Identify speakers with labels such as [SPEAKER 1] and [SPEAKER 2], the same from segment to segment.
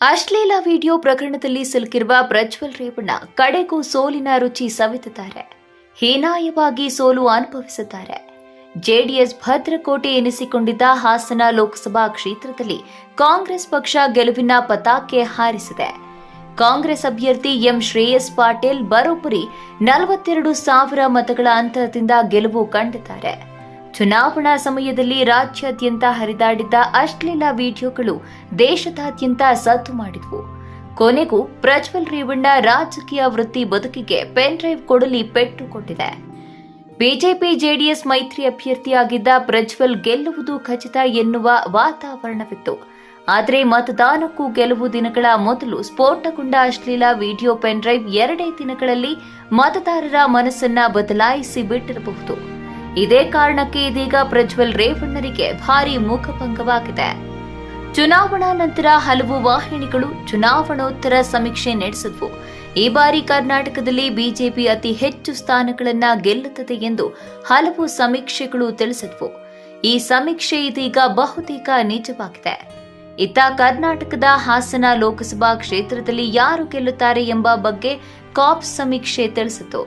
[SPEAKER 1] ಅಶ್ಲೀಲ ವಿಡಿಯೋ ಪ್ರಕರಣದಲ್ಲಿ ಸಿಲುಕಿರುವ ಪ್ರಜ್ವಲ್ ರೇವಣ್ಣ ಕಡೆಗೂ ಸೋಲಿನ ರುಚಿ ಸವಿತಿದ್ದಾರೆ. ಹೀನಾಯವಾಗಿ ಸೋಲು ಅನುಭವಿಸಿದ್ದಾರೆ. ಜೆಡಿಎಸ್ ಭದ್ರಕೋಟೆ ಎನಿಸಿಕೊಂಡಿದ್ದ ಹಾಸನ ಲೋಕಸಭಾ ಕ್ಷೇತ್ರದಲ್ಲಿ ಕಾಂಗ್ರೆಸ್ ಪಕ್ಷ ಗೆಲುವಿನ ಪತಾಕೆ ಹಾರಿಸಿದೆ. ಕಾಂಗ್ರೆಸ್ ಅಭ್ಯರ್ಥಿ ಎಂ ಶ್ರೇಯಸ್ ಪಾಟೀಲ್ ಬರೋಬ್ಬರಿ ನಲವತ್ತೆರಡು ಸಾವಿರ ಮತಗಳ ಅಂತರದಿಂದ ಗೆಲುವು ಕಂಡಿದ್ದಾರೆ. ಚುನಾವಣಾ ಸಮಯದಲ್ಲಿ ರಾಜ್ಯಾದ್ಯಂತ ಹರಿದಾಡಿದ್ದ ಅಶ್ಲೀಲ ವಿಡಿಯೋಗಳು ದೇಶದಾದ್ಯಂತ ಸದ್ದು ಮಾಡಿದವು. ಕೊನೆಗೂ ಪ್ರಜ್ವಲ್ ರೇವಣ್ಣ ರಾಜಕೀಯ ವೃತ್ತಿ ಬದುಕಿಗೆ ಪೆನ್ ಡ್ರೈವ್ ಕೊಡಲಿ ಪೆಟ್ಟು ಕೊಟ್ಟಿದೆ. ಬಿಜೆಪಿ ಜೆಡಿಎಸ್ ಮೈತ್ರಿ ಅಭ್ಯರ್ಥಿಯಾಗಿದ್ದ ಪ್ರಜ್ವಲ್ ಗೆಲ್ಲುವುದು ಖಚಿತ ಎನ್ನುವ ವಾತಾವರಣವಿತ್ತು. ಆದರೆ ಮತದಾನಕ್ಕೂ ಕೆಲವು ದಿನಗಳ ಮೊದಲು ಸ್ಫೋಟಗೊಂಡ ಅಶ್ಲೀಲ ವಿಡಿಯೋ ಪೆನ್ ಡ್ರೈವ್ ಎರಡೇ ದಿನಗಳಲ್ಲಿ ಮತದಾರರ ಮನಸ್ಸನ್ನ ಬದಲಾಯಿಸಿ ಬಿಟ್ಟಿರಬಹುದು. ಇದೇ ಕಾರಣಕ್ಕೆ ಇದೀಗ ಪ್ರಜ್ವಲ್ ರೇವಣ್ಣರಿಗೆ ಭಾರಿ ಮುಖಭಂಗವಾಗಿದೆ. ಚುನಾವಣಾ ನಂತರ ಹಲವು ವಾಹಿನಿಗಳು ಚುನಾವಣೋತ್ತರ ಸಮೀಕ್ಷೆ ನಡೆಸಿದ್ವು. ಈ ಬಾರಿ ಕರ್ನಾಟಕದಲ್ಲಿ ಬಿಜೆಪಿ ಅತಿ ಹೆಚ್ಚು ಸ್ಥಾನಗಳನ್ನ ಗೆಲ್ಲುತ್ತದೆ ಎಂದು ಹಲವು ಸಮೀಕ್ಷೆಗಳು ತಿಳಿಸಿದ್ವು. ಈ ಸಮೀಕ್ಷೆ ಇದೀಗ ಬಹುತೇಕ ನಿಜವಾಗಿದೆ. ಇತ್ತ ಕರ್ನಾಟಕದ ಹಾಸನ ಲೋಕಸಭಾ ಕ್ಷೇತ್ರದಲ್ಲಿ ಯಾರು ಗೆಲ್ಲುತ್ತಾರೆ ಎಂಬ ಬಗ್ಗೆ ಕಾಪ್ ಸಮೀಕ್ಷೆ ತಿಳಿಸಿತು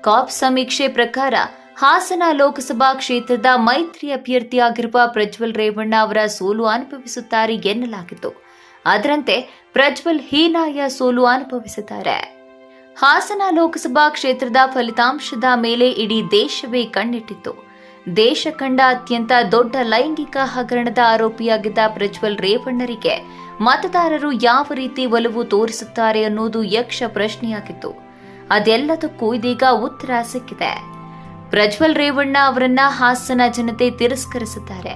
[SPEAKER 1] ಕಾಪ್ ಸಮೀಕ್ಷೆ ಪ್ರಕಾರ ಹಾಸನ ಲೋಕಸಭಾ ಕ್ಷೇತ್ರದ ಮೈತ್ರಿ ಅಭ್ಯರ್ಥಿಯಾಗಿರುವ ಪ್ರಜ್ವಲ್ ರೇವಣ್ಣ ಅವರ ಸೋಲು ಅನುಭವಿಸುತ್ತಾರೆ ಎನ್ನಲಾಗಿತ್ತು. ಅದರಂತೆ ಪ್ರಜ್ವಲ್ ಹೀನಾಯ ಸೋಲು ಅನುಭವಿಸಿದ್ದಾರೆ. ಹಾಸನ ಲೋಕಸಭಾ ಕ್ಷೇತ್ರದ ಫಲಿತಾಂಶದ ಮೇಲೆ ಇಡೀ ದೇಶವೇ ಕಣ್ಣಿಟ್ಟಿತ್ತು. ದೇಶ ಕಂಡ ಅತ್ಯಂತ ದೊಡ್ಡ ಲೈಂಗಿಕ ಹಗರಣದ ಆರೋಪಿಯಾಗಿದ್ದ ಪ್ರಜ್ವಲ್ ರೇವಣ್ಣರಿಗೆ ಮತದಾರರು ಯಾವ ರೀತಿ ಒಲವು ತೋರಿಸುತ್ತಾರೆ ಅನ್ನೋದು ಯಕ್ಷ ಪ್ರಶ್ನೆಯಾಗಿತ್ತು. ಅದೆಲ್ಲದಕ್ಕೂ ಇದೀಗ ಉತ್ತರ ಸಿಕ್ಕಿದೆ. ಪ್ರಜ್ವಲ್ ರೇವಣ್ಣ ಅವರನ್ನ ಹಾಸನ ಜನತೆ ತಿರಸ್ಕರಿಸಿದ್ದಾರೆ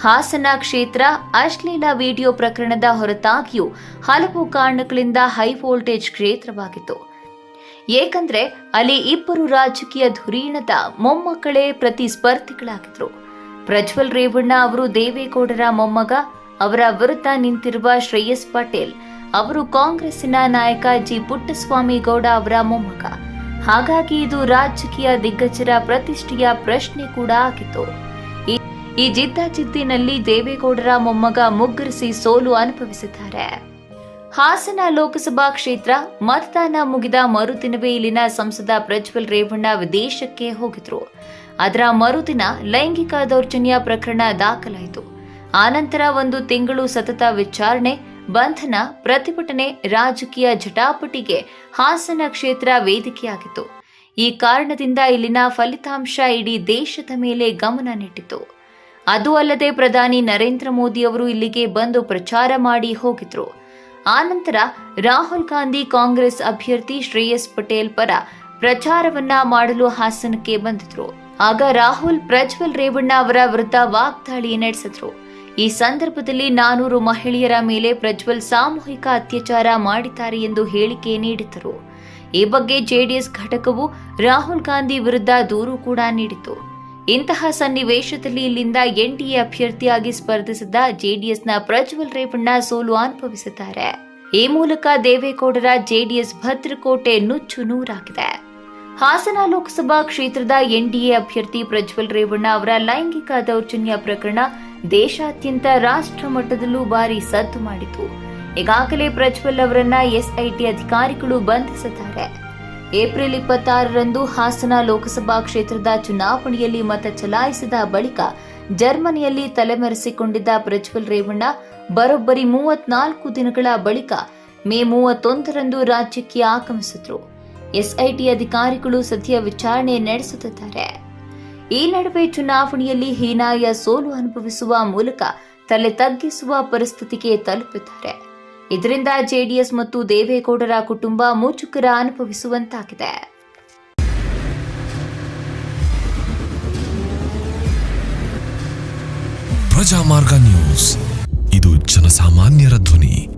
[SPEAKER 1] ಹಾಸನ ಕ್ಷೇತ್ರ ಅಶ್ಲೀಲ ವಿಡಿಯೋ ಪ್ರಕರಣದ ಹೊರತಾಗಿಯೂ ಹಲವು ಕಾರಣಗಳಿಂದ ಹೈ ವೋಲ್ಟೇಜ್ ಕ್ಷೇತ್ರವಾಗಿತ್ತು. ಏಕೆಂದ್ರೆ ಅಲ್ಲಿ ಇಬ್ಬರು ರಾಜಕೀಯ ಧುರೀಣದ ಮೊಮ್ಮಕ್ಕಳೇ ಪ್ರತಿಸ್ಪರ್ಧಿಗಳಾಗಿದ್ರು. ಪ್ರಜ್ವಲ್ ರೇವಣ್ಣ ಅವರು ದೇವೇಗೌಡರ ಮೊಮ್ಮಗ, ಅವರ ವಿರುದ್ಧ ನಿಂತಿರುವ ಶ್ರೇಯಸ್ ಪಟೇಲ್, ಅವರು ಕಾಂಗ್ರೆಸ್ಸಿನ ನಾಯಕ ಜಿ ಪುಟ್ಟಸ್ವಾಮಿ ಗೌಡ ಅವರ ಮೊಮ್ಮಗ. ಹಾಗಾಗಿ ಇದು ರಾಜಕೀಯ ದಿಗ್ಗಜರ ಪ್ರತಿಷ್ಠೆಯ ಪ್ರಶ್ನೆ ಕೂಡ ಆಗಿತ್ತು. ಈ- ಜಿದ್ದಾಜಿದ್ದಿನಲ್ಲಿ ದೇವೇಗೌಡರ ಮೊಮ್ಮಗ ಮುಗ್ಗರಿಸಿ ಸೋಲು ಅನುಭವಿಸಿದ್ದಾರೆ. ಹಾಸನ ಲೋಕಸಭಾ ಕ್ಷೇತ್ರ ಮತದಾನ ಮುಗಿದ ಮರುದಿನವೇ ಇಲ್ಲಿನ ಸಂಸದ ಪ್ರಜ್ವಲ್ ರೇವಣ್ಣ ವಿದೇಶಕ್ಕೆ ಹೋಗಿದ್ರು. ಅದರ ಮರುದಿನ ಲೈಂಗಿಕ ದೌರ್ಜನ್ಯ ಪ್ರಕರಣ ದಾಖಲಾಯಿತು. ಆನಂತರ ಒಂದು ತಿಂಗಳು ಸತತ ವಿಚಾರಣೆ ಬಂಧನ ಪ್ರತಿಭಟನೆ ರಾಜಕೀಯ ಜಟಾಪಟಿಗೆ ಹಾಸನ ಕ್ಷೇತ್ರ ವೇದಿಕೆಯಾಗಿತ್ತು. ಈ ಕಾರಣದಿಂದ ಇಲ್ಲಿನ ಫಲಿತಾಂಶ ಇಡೀ ದೇಶದ ಮೇಲೆ ಗಮನ ನೆಟ್ಟಿತು. ಅದು ಅಲ್ಲದೆ ಪ್ರಧಾನಿ ನರೇಂದ್ರ ಮೋದಿ ಅವರು ಇಲ್ಲಿಗೆ ಬಂದು ಪ್ರಚಾರ ಮಾಡಿ ಹೋಗಿದ್ರು. ಆನಂತರ ರಾಹುಲ್ ಗಾಂಧಿ ಕಾಂಗ್ರೆಸ್ ಅಭ್ಯರ್ಥಿ ಶ್ರೇಯಸ್ ಪಟೇಲ್ ಪರ ಪ್ರಚಾರವನ್ನ ಮಾಡಲು ಹಾಸನಕ್ಕೆ ಬಂದಿದ್ರು. ಆಗ ರಾಹುಲ್ ಪ್ರಜ್ವಲ್ ರೇವಣ್ಣ ಅವರ ವಿರುದ್ಧ ವಾಗ್ದಾಳಿ ನಡೆಸಿದ್ರು. ಈ ಸಂದರ್ಭದಲ್ಲಿ ನಾನೂರು ಮಹಿಳೆಯರ ಮೇಲೆ ಪ್ರಜ್ವಲ್ ಸಾಮೂಹಿಕ ಅತ್ಯಾಚಾರ ಮಾಡಿದ್ದಾರೆ ಎಂದು ಹೇಳಿಕೆ ನೀಡಿದ್ದರು. ಈ ಬಗ್ಗೆ ಜೆಡಿಎಸ್ ಘಟಕವು ರಾಹುಲ್ ಗಾಂಧಿ ವಿರುದ್ಧ ದೂರು ಕೂಡ ನೀಡಿತು ಇಂತಹ ಸನ್ನಿವೇಶದಲ್ಲಿ ಇಲ್ಲಿಂದ ಎನ್ಡಿಎ ಅಭ್ಯರ್ಥಿಯಾಗಿ ಸ್ಪರ್ಧಿಸಿದ್ದ ಜೆಡಿಎಸ್ನ ಪ್ರಜ್ವಲ್ ರೇವಣ್ಣ ಸೋಲು ಅನುಭವಿಸಿದ್ದಾರೆ. ಈ ಮೂಲಕ ದೇವೇಗೌಡರ ಜೆಡಿಎಸ್ ಭದ್ರಕೋಟೆ ನುಚ್ಚು ನೂರಾಗಿದೆ. ಹಾಸನ ಲೋಕಸಭಾ ಕ್ಷೇತ್ರದ ಎನ್ಡಿಎ ಅಭ್ಯರ್ಥಿ ಪ್ರಜ್ವಲ್ ರೇವಣ್ಣ ಅವರ ಲೈಂಗಿಕ ದೌರ್ಜನ್ಯ ಪ್ರಕರಣ ದೇಶಾದ್ಯಂತ ರಾಷ್ಟ್ರ ಮಟ್ಟದಲ್ಲೂ ಭಾರಿ ಸದ್ದು ಮಾಡಿತು. ಈಗಾಗಲೇ ಪ್ರಜ್ವಲ್ ಅವರನ್ನ ಎಸ್ಐಟಿ ಅಧಿಕಾರಿಗಳು ಬಂಧಿಸಿದ್ದಾರೆ. ಏಪ್ರಿಲ್ ಇಪ್ಪತ್ತಾರರಂದು ಹಾಸನ ಲೋಕಸಭಾ ಕ್ಷೇತ್ರದ ಚುನಾವಣೆಯಲ್ಲಿ ಮತ ಚಲಾಯಿಸಿದ ಬಳಿಕ ಜರ್ಮನಿಯಲ್ಲಿ ತಲೆಮರೆಸಿಕೊಂಡಿದ್ದ ಪ್ರಜ್ವಲ್ ರೇವಣ್ಣ ಬರೋಬ್ಬರಿ ಮೂವತ್ನಾಲ್ಕು ದಿನಗಳ ಬಳಿಕ ಮೇ ಮೂವತ್ತೊಂದರಂದು ರಾಜ್ಯಕ್ಕೆ ಆಗಮಿಸಿದ್ರು. ಎಸ್ಐಟಿ ಅಧಿಕಾರಿಗಳು ಸದ್ಯ ವಿಚಾರಣೆ ನಡೆಸುತ್ತಿದ್ದಾರೆ. ಈ ನಡುವೆ ಚುನಾವಣೆಯಲ್ಲಿ ಹೀನಾಯ ಸೋಲು ಅನುಭವಿಸುವ ಮೂಲಕ ತಲೆ ತಗ್ಗಿಸುವ ಪರಿಸ್ಥಿತಿಗೆ ತಲುಪಿದ್ದಾರೆ. ಇದರಿಂದ ಜೆಡಿಎಸ್ ಮತ್ತು ದೇವೇಗೌಡರ ಕುಟುಂಬ ಮುಜುಗರ ಅನುಭವಿಸುವಂತಾಗಿದೆ.
[SPEAKER 2] ಪ್ರಜಾಮಾರ್ಗ ನ್ಯೂಸ್. ಇದು ಜನಸಾಮಾನ್ಯರ ಧ್ವನಿ.